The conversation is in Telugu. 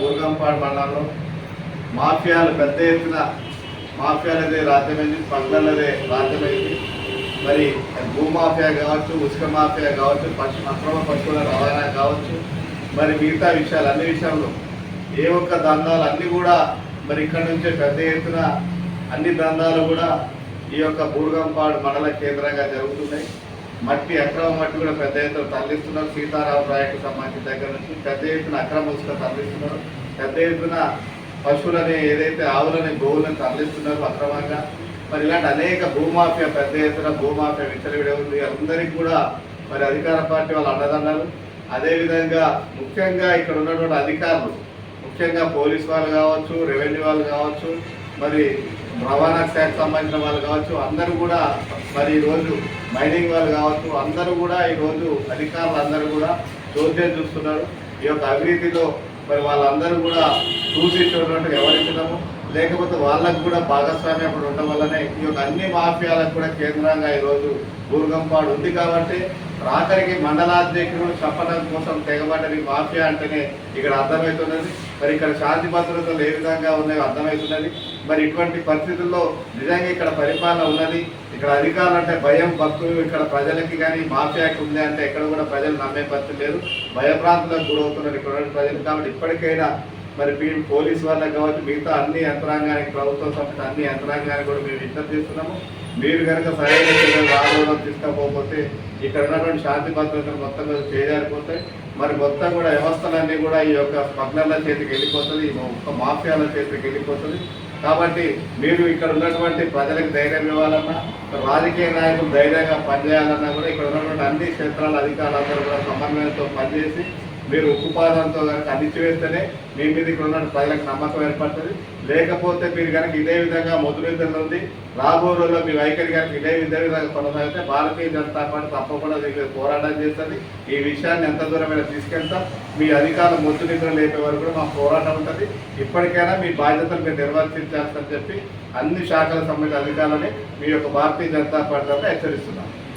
బూర్గంపాడు మండలంలో మాఫియాలు పెద్ద ఎత్తున మాఫియాలదే రాజ్యమైంది పండ్లదే రాజ్యమైంది. మరి భూమాఫియా కావచ్చు ఉసుక మాఫియా కావచ్చు పక్షి అక్రమ పశువుల రవాణా కావచ్చు మరి మిగతా విషయాలు అన్ని విషయంలో ఏ ఒక్క దందాలు అన్నీ కూడా మరి ఇక్కడ నుంచే పెద్ద ఎత్తున అన్ని దందాలు కూడా ఈ యొక్క బూర్గంపాడు మండల కేంద్రంగా జరుగుతున్నాయి. మట్టి అక్రమ మట్టి కూడా పెద్ద ఎత్తున తరలిస్తున్నారు. సీతారామ ప్రాజెక్టు సంబంధించిన దగ్గర నుంచి పెద్ద ఎత్తున అక్రమ ఉసుక తరలిస్తున్నారు. పెద్ద ఎత్తున పశువులని ఏదైతే ఆవులని గోవులను తరలిస్తున్నారు అక్రమంగా. మరి ఇలాంటి అనేక భూమాఫియా పెద్ద ఎత్తున భూమాఫియా విచ్చలవిడే ఉంది. అందరికీ కూడా మరి అధికార పార్టీ వాళ్ళు అండదన్నారు అదేవిధంగా ముఖ్యంగా ఇక్కడ ఉన్నటువంటి అధికారులు ముఖ్యంగా పోలీస్ వాళ్ళు కావచ్చు రెవెన్యూ వాళ్ళు కావచ్చు మరి రవాణా శాఖకు సంబంధించిన వాళ్ళు కావచ్చు అందరూ కూడా మరి ఈరోజు మైనింగ్ వాళ్ళు కావచ్చు అందరూ కూడా ఈరోజు అధికారులు అందరూ కూడా చోద్యం చూస్తున్నారు. ఈ యొక్క అవినీతిలో మరి వాళ్ళందరూ కూడా చూసి చూడటం ఎవరించడము లేకపోతే వాళ్ళకు కూడా భాగస్వామ్యం అప్పుడు ఉండడం వల్లనే ఈ యొక్క అన్ని మాఫియాలకు కూడా కేంద్రంగా ఈరోజు బూర్గంపాడు ఉంది కాబట్టి రాత్రికి మండలాధ్యక్షుడు చెప్పడం కోసం తెగబడ్డది మాఫియా అంటేనే ఇక్కడ అర్థమవుతున్నది. మరి ఇక్కడ శాంతి భద్రతలు ఏ విధంగా ఉన్నాయో అర్థమవుతున్నది. మరి ఇటువంటి పరిస్థితుల్లో నిజంగా ఇక్కడ పరిపాలన ఉన్నది. ఇక్కడ అధికారులు అంటే భయం భక్తులు ఇక్కడ ప్రజలకి కానీ మాఫియాకి ఉంది అంటే ఎక్కడ కూడా ప్రజలు నమ్మే పరిస్థితి లేదు. భయప్రాంతులకు గురవుతున్నారు ఇక్కడ ప్రజలు. కాబట్టి ఇప్పటికైనా మరి మీరు పోలీస్ వాళ్ళకి కావచ్చు మిగతా అన్ని యంత్రాంగానికి ప్రభుత్వం సంబంధించిన అన్ని యంత్రాంగానికి కూడా మేము విజ్ఞప్తి చేస్తున్నాము. మీరు కనుక సరైన ఆందోళన తీసుకోకపోతే ఇక్కడ ఉన్నటువంటి శాంతి భద్రతలు మొత్తం మీద చేజారిపోతాయి. మరి మొత్తం కూడా వ్యవస్థలన్నీ కూడా ఈ యొక్క స్మగ్లర్ల చేతికి వెళ్ళిపోతుంది ఈ ఒక్క మాఫియాల చేతికి వెళ్ళిపోతుంది. కాబట్టి మీరు ఇక్కడ ఉన్నటువంటి ప్రజలకు ధైర్యం ఇవ్వాలన్నా రాజకీయ నాయకులు ధైర్యంగా పనిచేయాలన్నా కూడా ఇక్కడ ఉన్నటువంటి అన్ని క్షేత్రాల అధికారులందరూ కూడా సమన్వయంతో పనిచేసి మీరు ఉక్కుపాదంతో కనుక అందించివేస్తేనే మీ మీద ఇక్కడ ఉన్న ప్రజలకు నమ్మకం ఏర్పడుతుంది. లేకపోతే మీరు కనుక ఇదే విధంగా మొదలు ఉంది రాబో రోజుల్లో మీ వైఖరి కనుక ఇదే ఇదే విధంగా కొనసాగితే భారతీయ జనతా పార్టీ తప్పకుండా దీని పోరాటం చేస్తుంది. ఈ విషయాన్ని ఎంత దూరమైనా తీసుకెళ్తాం. మీ అధికారులు మొద్దు నిద్ర లేపే వరకు కూడా మా పోరాటం ఉంటుంది. ఇప్పటికైనా మీ బాధ్యతలు మీరు నిర్వర్తించాల్సని చెప్పి అన్ని శాఖల సంబంధించిన అధికారులని మీ యొక్క భారతీయ జనతా పార్టీ తరఫున హెచ్చరిస్తున్నాం.